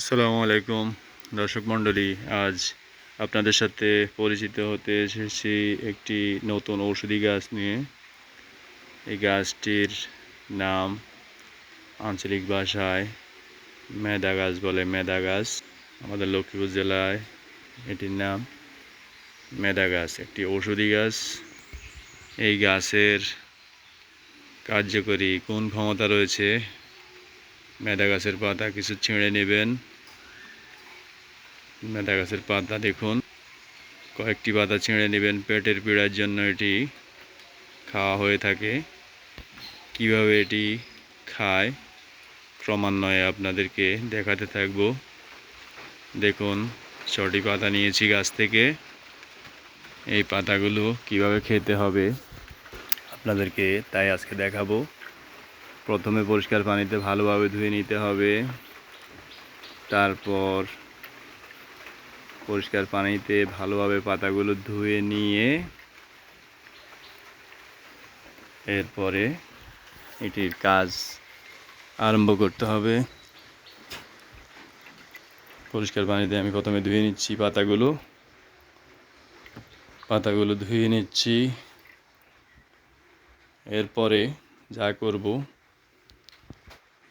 আসসালামু আলাইকুম, দর্শক মণ্ডলী, আজ আপনাদের সাথে পরিচিত হতে এসেছি একটি নতুন ঔষধি গাছ নিয়ে। এই গাছটির নাম আঞ্চলিক ভাষায় মেদা গাছ বলে, মেদা গাছ। আমাদের লক্ষ্মীপুর জেলায় এটির নাম মেদা গাছ, একটি ঔষধি গাছ। এই গাছের কার্যকরী কোন ক্ষমতা রয়েছে। মেদা গাছের পাতা কিছু ছিঁড়ে নেবেন। মেদা গাছের পাতা, দেখুন। কয়েকটি পাতা ছিঁড়ে নেবেন। পেটের পীড়ার জন্য এটি খাওয়া হয়ে থাকে। কীভাবে এটি খায়, ক্রমান্বয়ে আপনাদেরকে দেখাতে থাকব। দেখুন, ছটি পাতা নিয়েছি গাছ থেকে। এই পাতাগুলো কীভাবে খেতে হবে আপনাদেরকে তাই আজকে দেখাবো। প্রথমে পরিষ্কার পানিতে ভালোভাবে ধুয়ে নিতে হবে। তারপর পরিষ্কার পানিতে ভালোভাবে পাতাগুলো ধুয়ে নিয়ে এরপরে এটির কাজ আরম্ভ করতে হবে। পরিষ্কার পানিতে আমি প্রথমে ধুয়ে নিচ্ছি পাতাগুলো। পাতাগুলো ধুয়ে নিচ্ছি। এরপরে যা করব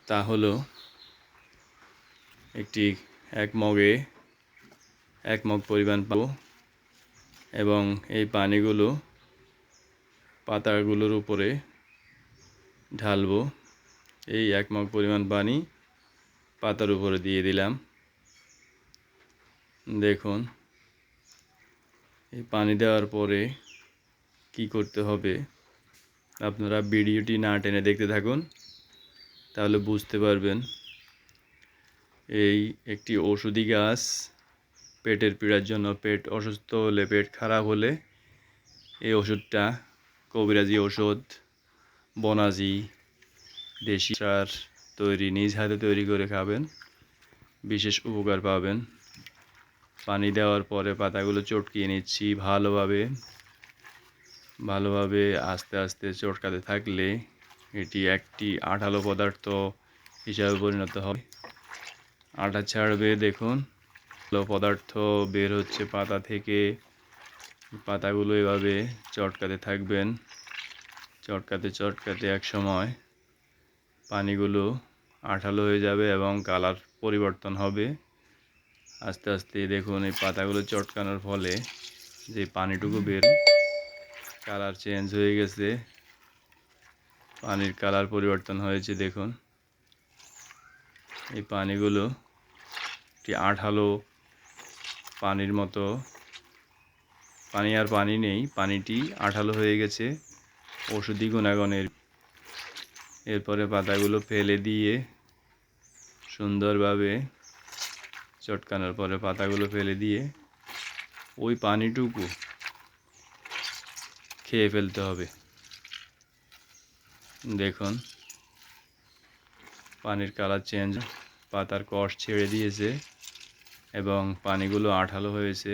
তা হলো একটি এক মগে এক মগ পরিমাণ পাবো। এবং এই পানিগুলো পাতাগুলোর উপরে ঢালবো। এই এক মগ পরিমাণ পানি পাতার উপরে দিয়ে দিলাম। দেখুন, এই পানি দেওয়ার পরে কি করতে হবে? আপনারা ভিডিওটি না টেনে দেখতে থাকুন, তাহলে বুঝতে পারবেন। এই একটি ওষুধি গাছ পেটের পীড়ার জন্য পেট অসুস্থ হলে, পেট খারাপ হলে এই ওষুধটা কবিরাজি ওষুধ, বনাজি, দেশি সার তৈরি, নিজ হাতে তৈরি করে খাবেন। বিশেষ উপকার পাবেন। পানি দেওয়ার পরে পাতাগুলো চটকিয়ে নিচ্ছি ভালোভাবে। ভালোভাবে আস্তে আস্তে চটকাতে থাকলে এটি একটি আঠালো পদার্থ হিসাবে পরিণত হবে। আটা ছাড়বে, দেখুন। আলো পদার্থ বের হচ্ছে পাতা থেকে। পাতাগুলো এভাবে চটকাতে থাকবেন। চটকাতে চটকাতে এক সময় পানিগুলো আঠালো হয়ে যাবে এবং কালার পরিবর্তন হবে। আস্তে আস্তে দেখুন এই পাতাগুলো চটকানোর ফলে যে পানিটুকু বের, কালার চেঞ্জ হয়ে গেছে। পানির কালার পরিবর্তন হয়েছে, দেখুন। এই পানিগুলো একটি আঠালো পানির মতো। পানি আর পানি নেই, পানিটি আঠালো হয়ে গেছে। ওষুধি গুণাগণের। এরপরে পাতাগুলো ফেলে দিয়ে সুন্দরভাবে চটকানোর পরে পাতাগুলো ফেলে দিয়ে ওই পানিটুকু খেয়ে ফেলতে হবে। দেখুন, পানির কালার চেঞ্জ, পাতার কষ ছেড়ে দিয়েছে। এবং পানিগুলো আঠালো হয়েছে।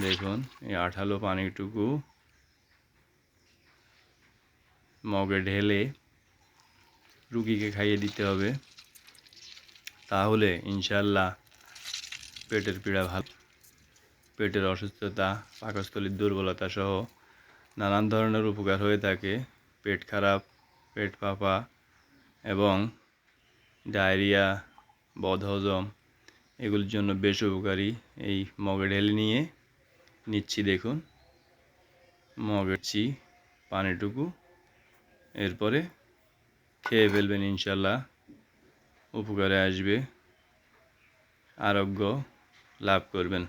দেখুন, এই আঠালো পানিটুকু মগে ঢেলে রুগীকে খাইয়ে দিতে হবে। তাহলে ইনশাল্লাহ পেটের পীড়া ভালো, পেটের অসুস্থতা, পাকস্থলীর দুর্বলতা সহ নানান ধরনের উপকার হয়ে থাকে। পেট খারাপ, পেট ফাঁপা এবং ডায়রিয়া, বদহজম এগুলির জন্য বেশ উপকারী এই মগের ঢেলে নিয়ে। নিচ্ছি দেখুন। মগেরছি পানিটুকু। এরপরে খেয়ে ফেলবেন ইনশাল্লাহ। উপকারে আসবে। আরোগ্য লাভ করবেন।